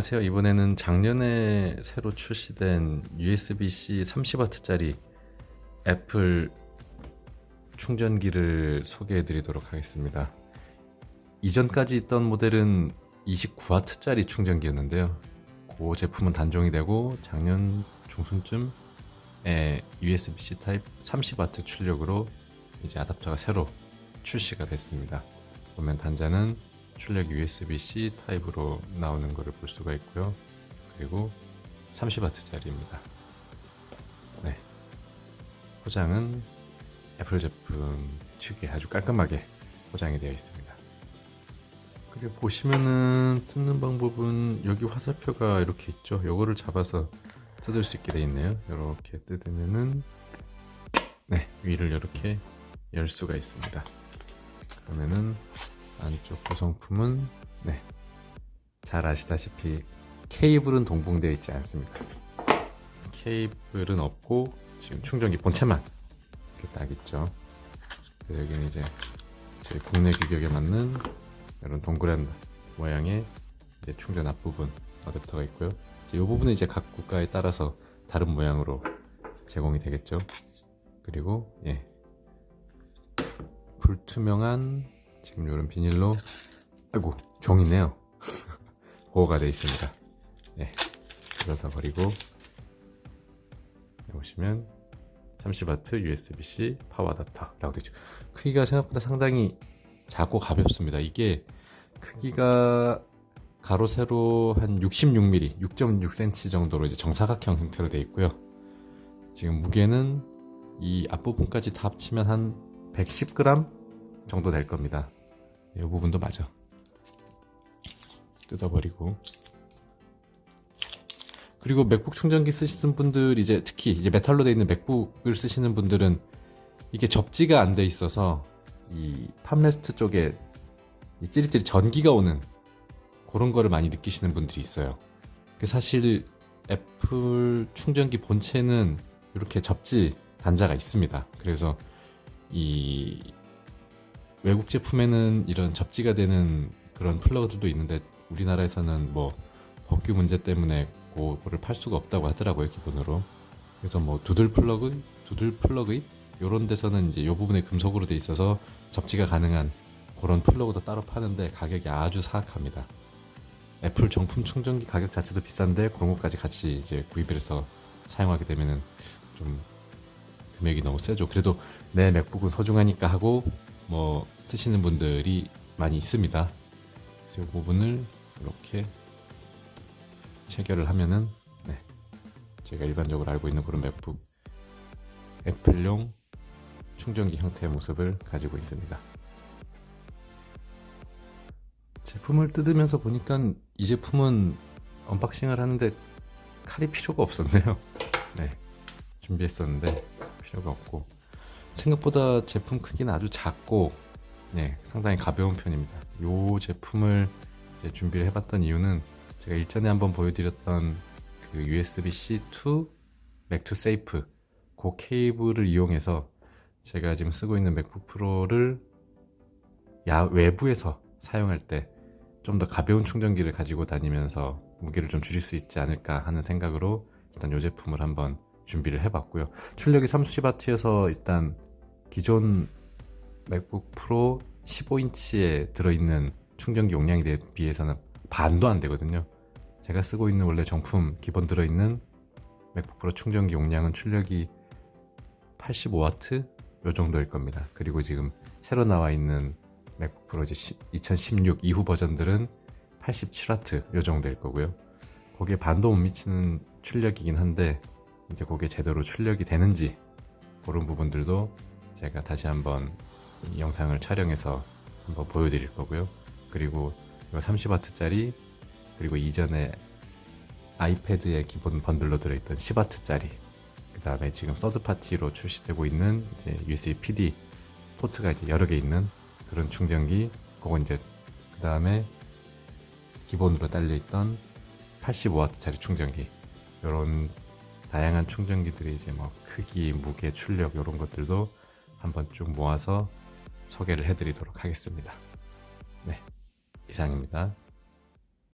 안녕하세요. 이번에는 작년에 새로 출시된 USB-C 30W짜리 애플 충전기를 소개해 드리도록 하겠습니다. 이전까지 있던 모델은 29W짜리 충전기였는데요. 그 제품은 단종이 되고 작년 중순쯤에 USB-C 타입 30W 출력으로 이제 아답터가 새로 출시가 됐습니다. 보면 단자는 출력 USB-C 타입으로 나오는 것을 볼 수가 있고요. 그리고 30W짜리입니다. 네. 포장은 애플 제품 특유의 아주 깔끔하게 포장이 되어 있습니다. 그리고 보시면은 뜯는 방법은 여기 화살표가 이렇게 있죠. 요거를 잡아서 뜯을 수 있게 되어 있네요. 이렇게 뜯으면은 네 위를 이렇게 열 수가 있습니다. 그러면은 안쪽 구성품은 네. 잘 아시다시피 케이블은 동봉되어 있지 않습니다. 케이블은 없고 지금 충전기 본체만 이렇게 딱 있죠. 여기는 이제 저희 국내 규격에 맞는 이런 동그란 모양의 충전 앞부분 어댑터가 있고요. 이 부분은 이제 각 국가에 따라서 다른 모양으로 제공이 되겠죠. 그리고 예 불투명한 지금 이런 비닐로 아이고 종이네요. 보호가 되어 있습니다. 네 뜯어서 버리고. 보시면 30W USB-C 파워 되어 있죠. 크기가 생각보다 상당히 작고 가볍습니다. 이게 크기가 가로 세로 한 66mm 6.6cm 정도로 이제 정사각형 형태로 되어 있고요. 지금 무게는 이 앞부분까지 다 합치면 한 110g 정도 될 겁니다. 이 부분도 맞아. 뜯어버리고. 그리고 맥북 충전기 쓰시는 분들 이제 특히 이제 메탈로 되어 있는 맥북을 쓰시는 분들은 이게 접지가 안 돼 있어서 이 팜레스트 쪽에 이 찌릿찌릿 전기가 오는 그런 거를 많이 느끼시는 분들이 있어요. 그 사실 애플 충전기 본체는 이렇게 접지 단자가 있습니다. 그래서 이 외국 제품에는 이런 접지가 되는 그런 플러그들도 있는데 우리나라에서는 뭐 법규 문제 때문에 그거를 팔 수가 없다고 하더라고요 기본으로. 그래서 뭐 두들 플러그 두들 플러그잇? 이런 데서는 이제 이 부분에 금속으로 돼 있어서 접지가 가능한 그런 플러그도 따로 파는데 가격이 아주 사악합니다. 애플 정품 충전기 가격 자체도 비싼데 그런 것까지 같이 이제 구입을 해서 사용하게 되면은 좀 금액이 너무 세죠. 그래도 내 맥북은 소중하니까 하고 뭐 쓰시는 분들이 많이 있습니다. 이 부분을 이렇게 체결을 하면은 네, 제가 일반적으로 알고 있는 그런 맥북 애플용 충전기 형태의 모습을 가지고 있습니다. 제품을 뜯으면서 보니까 이 제품은 언박싱을 하는데 칼이 필요가 없었네요. 네, 준비했었는데 필요가 없고 생각보다 제품 크기는 아주 작고 네, 상당히 가벼운 편입니다. 이 제품을 준비를 해봤던 이유는 제가 일전에 한번 보여드렸던 그 USB-C to Mac to Safe 그 케이블을 이용해서 제가 지금 쓰고 있는 맥북 프로를 야 외부에서 사용할 때 좀 더 가벼운 충전기를 가지고 다니면서 무게를 좀 줄일 수 있지 않을까 하는 생각으로 일단 이 제품을 한번 준비를 해봤고요. 출력이 30W에서 일단 기존 맥북 프로 15인치에 들어있는 충전기 용량에 비해서는 반도 안 되거든요. 제가 쓰고 있는 원래 정품 기본 들어있는 맥북 프로 충전기 용량은 출력이 85W 요 정도일 겁니다. 그리고 지금 새로 나와 있는 맥북 프로 이제 2016 이후 버전들은 87W 요 정도일 거고요. 거기에 반도 못 미치는 출력이긴 한데 이제 그게 제대로 출력이 되는지 그런 부분들도 제가 다시 한번 영상을 촬영해서 한번 보여드릴 거고요. 그리고 이 30W짜리 그리고 이전에 아이패드의 기본 번들로 들어있던 10W짜리 그 다음에 지금 서드파티로 출시되고 있는 이제 USB PD 포트가 이제 여러 개 있는 그런 충전기 그건 이제 그 다음에 기본으로 딸려있던 85W짜리 충전기 이런 다양한 충전기들이 이제 뭐 크기, 무게, 출력 이런 것들도 한번 쭉 모아서 소개를 해드리도록 하겠습니다. 네, 이상입니다.